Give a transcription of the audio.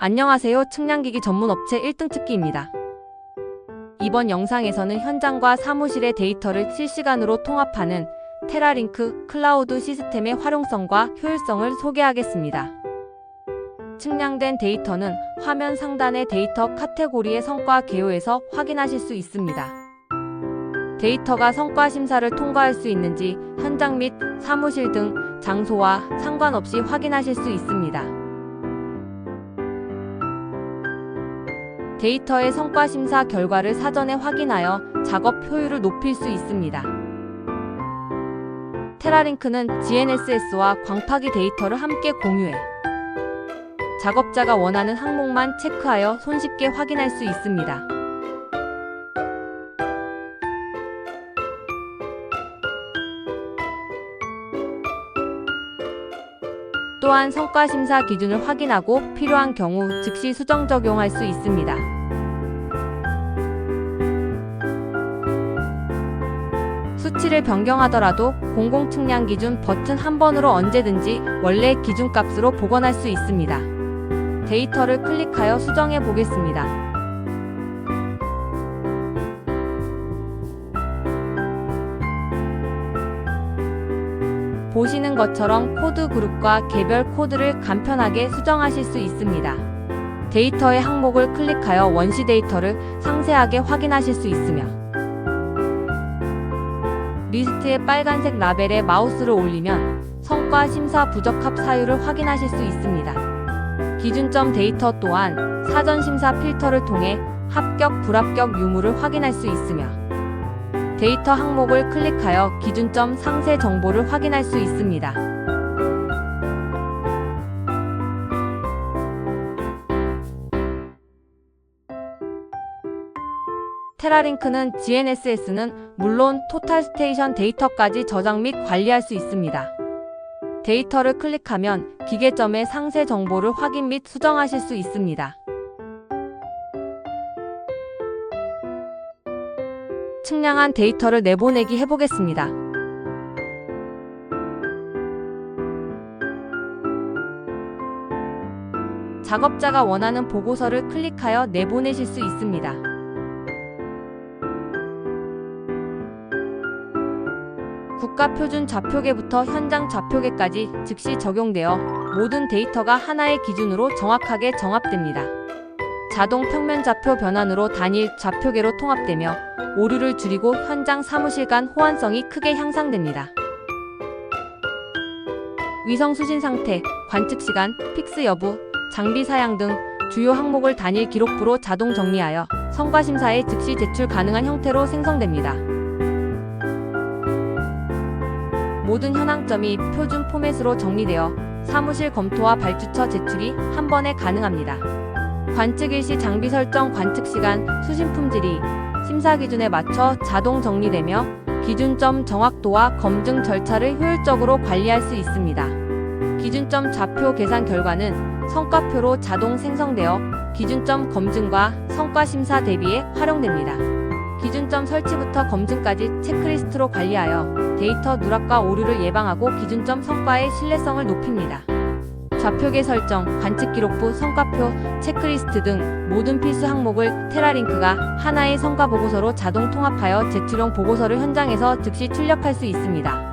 안녕하세요. 측량기기 전문 업체 1등 측기입니다. 이번 영상에서는 현장과 사무실의 데이터를 실시간으로 통합하는 테라링크 클라우드 시스템의 활용성과 효율성을 소개하겠습니다. 측량된 데이터는 화면 상단의 데이터 카테고리의 성과 개요에서 확인하실 수 있습니다. 데이터가 성과 심사를 통과할 수 있는지 현장 및 사무실 등 장소와 상관없이 확인하실 수 있습니다. 데이터의 성과 심사 결과를 사전에 확인하여 작업 효율을 높일 수 있습니다. 테라링크는 GNSS와 광파기 데이터를 함께 공유해 작업자가 원하는 항목만 체크하여 손쉽게 확인할 수 있습니다. 또한 성과 심사 기준을 확인하고 필요한 경우 즉시 수정 적용할 수 있습니다. 수치를 변경하더라도 공공 측량 기준 버튼 한 번으로 언제든지 원래 기준값으로 복원할 수 있습니다. 데이터를 클릭하여 수정해 보겠습니다. 보시는 것처럼 코드 그룹과 개별 코드를 간편하게 수정하실 수 있습니다. 데이터의 항목을 클릭하여 원시 데이터를 상세하게 확인하실 수 있으며 리스트의 빨간색 라벨에 마우스를 올리면 성과 심사 부적합 사유를 확인하실 수 있습니다. 기준점 데이터 또한 사전 심사 필터를 통해 합격, 불합격 유무를 확인할 수 있으며 데이터 항목을 클릭하여 기준점 상세 정보를 확인할 수 있습니다. 테라링크는 GNSS는 물론 토탈 스테이션 데이터까지 저장 및 관리할 수 있습니다. 데이터를 클릭하면 기계점의 상세 정보를 확인 및 수정하실 수 있습니다. 측량한 데이터를 내보내기 해보겠습니다. 작업자가 원하는 보고서를 클릭하여 내보내실 수 있습니다. 국가 표준 좌표계부터 현장 좌표계까지 즉시 적용되어 모든 데이터가 하나의 기준으로 정확하게 정합됩니다. 자동 평면 좌표 변환으로 단일 좌표계로 통합되며 오류를 줄이고 현장 사무실 간 호환성이 크게 향상됩니다. 위성 수신 상태, 관측 시간, 픽스 여부, 장비 사양 등 주요 항목을 단일 기록부로 자동 정리하여 성과 심사에 즉시 제출 가능한 형태로 생성됩니다. 모든 현황점이 표준 포맷으로 정리되어 사무실 검토와 발주처 제출이 한 번에 가능합니다. 관측 일시 장비 설정 관측 시간 수신 품질이 심사 기준에 맞춰 자동 정리되며 기준점 정확도와 검증 절차를 효율적으로 관리할 수 있습니다. 기준점 좌표 계산 결과는 성과표로 자동 생성되어 기준점 검증과 성과 심사 대비에 활용됩니다. 기준점 설치부터 검증까지 체크리스트로 관리하여 데이터 누락과 오류를 예방하고 기준점 성과의 신뢰성을 높입니다. 좌표계 설정, 관측 기록부, 성과표, 체크리스트 등 모든 필수 항목을 테라링크가 하나의 성과 보고서로 자동 통합하여 제출용 보고서를 현장에서 즉시 출력할 수 있습니다.